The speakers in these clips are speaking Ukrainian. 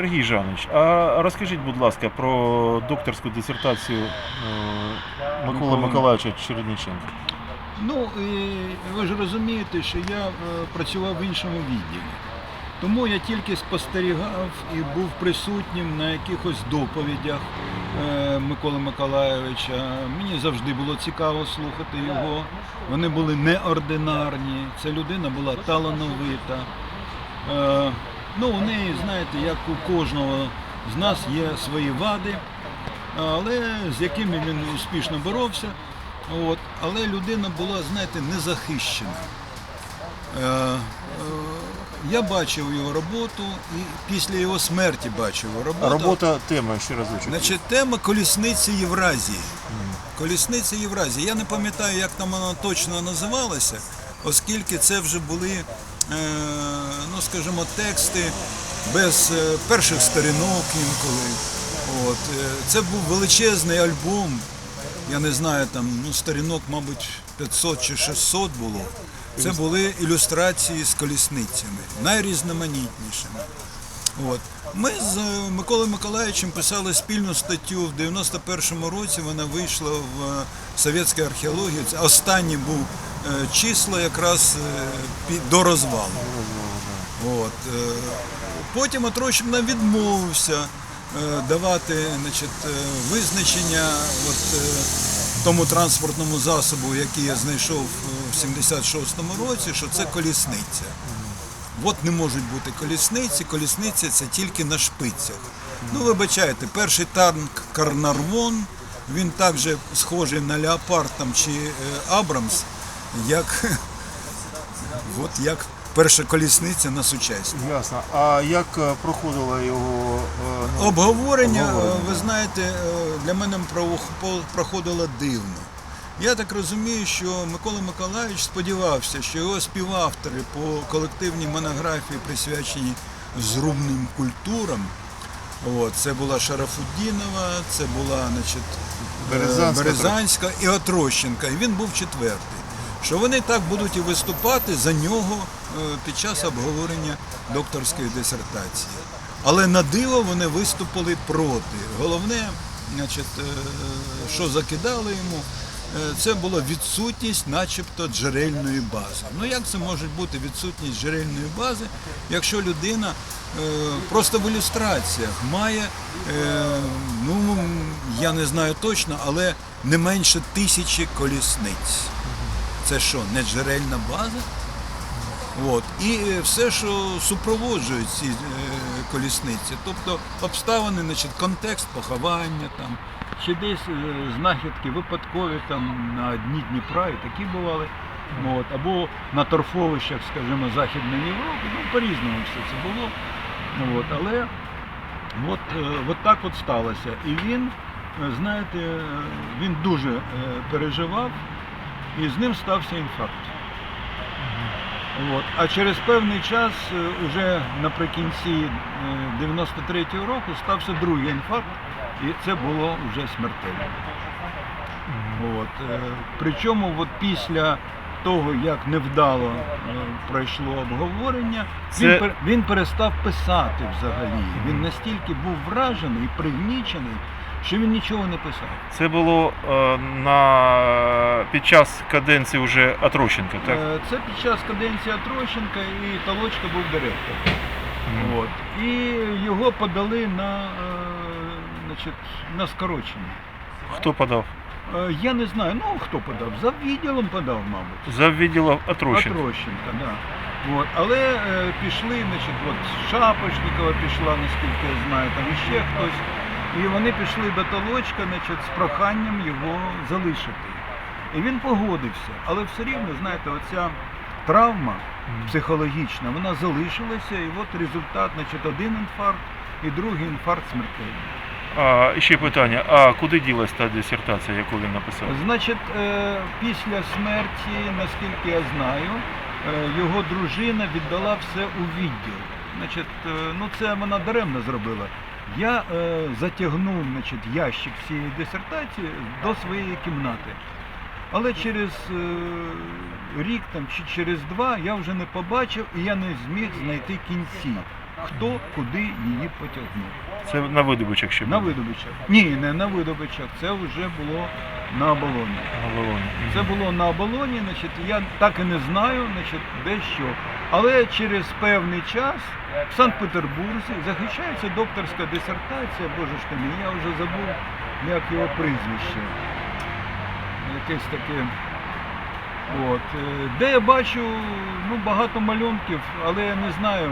Сергій Жанович, а розкажіть, будь ласка, про докторську дисертацію е, Миколи. Миколаївича Чередниченка. Ну, ви ж розумієте, що я е, працював в іншому відділі. Тому я тільки спостерігав і був присутнім на якихось доповідях е, Миколи Миколайовича. Мені завжди було цікаво слухати його. Вони були неординарні. Ця людина була талановита. Ну, у неї, знаєте, як у кожного з нас є свої вади, але з якими він успішно боровся. От. Але людина була, знаєте, незахищена. Е, е, я бачив його роботу і після його смерті бачив його роботу. Робота тема, ще разочок. Значить, тема колісниці Євразії. Колісниця Євразії. Я не пам'ятаю, як там вона точно називалася, оскільки це вже були, ну скажімо, тексти без е, перших сторінок інколи. От. е, Це був величезний альбом. Я не знаю, там ну, сторінок, мабуть, 500 чи 600 було. Це були ілюстрації з колісницями, найрізноманітнішими. От. Ми з е, Миколою Миколаївичем писали спільну статтю в 91-му році. Вона вийшла в е, совєтській археології. Це останні був е, числа якраз е, до розвалу. От. е, Потім Отрощин нам відмовився давати значить, визначення от, тому транспортному засобу, який я знайшов в 76-му році, що це колісниця. От не можуть бути колісниці, колісниця це тільки на шпицях. Ну, вибачайте, перший танк Карнарвон, він також схожий на Леопард там, чи Абрамс, як, от як перша колісниця на сучасній. Ясно. А як е, проходила його е, ну, Обговорення, Обговорення. ви знаєте, е, для мене проходило дивно. Я так розумію, що Микола Миколаївич сподівався, що його співавтори по колективній монографії, присвяченій зрубним культурам, от, це була Шарафуддінова, це була значить, Березанська, Березанська і Отрощенка, і він був четвертий. Що вони так будуть і виступати за нього е, під час обговорення докторської дисертації. Але на диво вони виступили проти. Головне, значить, е, що закидали йому, е, це була відсутність, начебто, джерельної бази. Ну як це може бути відсутність джерельної бази, якщо людина просто в ілюстраціях має, ну я не знаю точно, але не менше тисячі колісниць. Це що, не джерельна база? От. І е, все, що супроводжує ці е, колісниці, тобто обставини, значить, контекст поховання, там, чи десь е, знахідки випадкові там, на дні Дніпра, і такі бували. От, або на торфовищах, скажімо, Західної Європи, ну, по-різному все це було. От, але от, от так от сталося. І він, знаєте, він дуже переживав, і з ним стався інфаркт. От. А через певний час, е, уже наприкінці е, 93-го року, стався другий інфаркт, і це було вже смертельно. От. е, Причому от після того, як невдало е, пройшло обговорення, Це- він, він перестав писати взагалі. Він настільки був вражений пригнічений, що він нічого не писав. Це було е, на під час каденції вже Атрощенка, так? Е, Це під час каденції Трощенка і Толочка був директор. Мгм. От. І його подали на, е, значить, на скорочення. Хто подав? Е, Я не знаю, ну хто подав? За відділом подав, мабуть. За відділом Атрощенка. Атрощенка, да. От. Але е, пішли, значить, от Шапошникова пішла, наскільки я знаю, там іще хтось. І вони пішли до Толочка значить, з проханням його залишити. І він погодився. Але все рівно, знаєте, оця травма психологічна, вона залишилася, і от результат, значить, один інфаркт і другий інфаркт смертельний. А ще питання: а куди ділась та дисертація, яку він написав? Значить, е, після смерті, наскільки я знаю, е, його дружина віддала все у відділ. Значить, е, ну це вона даремно зробила. Я е, затягнув значить, ящик цієї дисертації до своєї кімнати. Але через е, рік там, чи через два я вже не побачив і я не зміг знайти кінці. хто куди її потягнув. Це на видобичах ще На було. видобичах. Ні, не на видобичах, це вже було на оболоні. На Волоні. Це було на оболоні, значить, я так і не знаю, значить, де що. Але через певний час в Санкт-Петербурзі захищається докторська дисертація, боже ж ти мій, я вже забув, як його прізвище. Якесь таке. От. е, Де я бачу ну, багато малюнків, але я не знаю,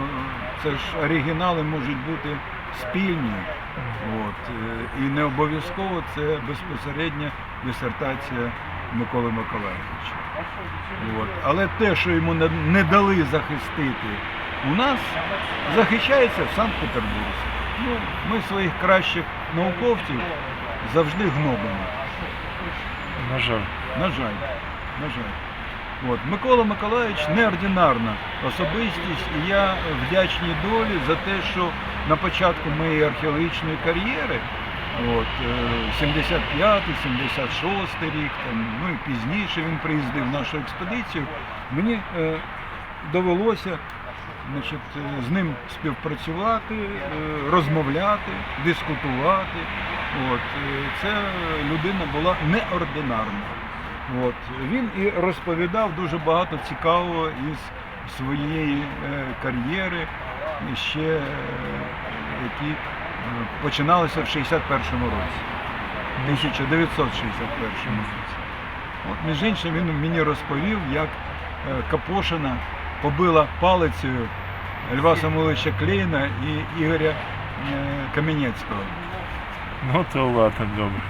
це ж оригінали можуть бути спільні. От. е, І не обов'язково це безпосередня дисертація Миколи Миколаївича. От. Але те, що йому не- дали захистити у нас, захищається в Санкт-Петербурзі. Ну, ми своїх кращих науковців завжди гнобимо. На жаль. На жаль. На жаль. От. Микола Миколаївич неординарна особистість, і я вдячний долі за те, що на початку моєї археологічної кар'єри, 75-й, 76-й рік, там, ну і пізніше він приїздив в нашу експедицію, мені е, довелося значить, е, з ним співпрацювати, е, розмовляти, дискутувати. От, е, це людина була неординарна. От. Він і розповідав дуже багато цікавого із своєї е, кар'єри, ще е, які е, починалися в 61-му році. 1961 році. От, між іншим, він мені розповів, як е, Капошина побила палицею Льва Самуйловича Клейна і Ігоря е, Кам'янецького. Ну то ладно, добре.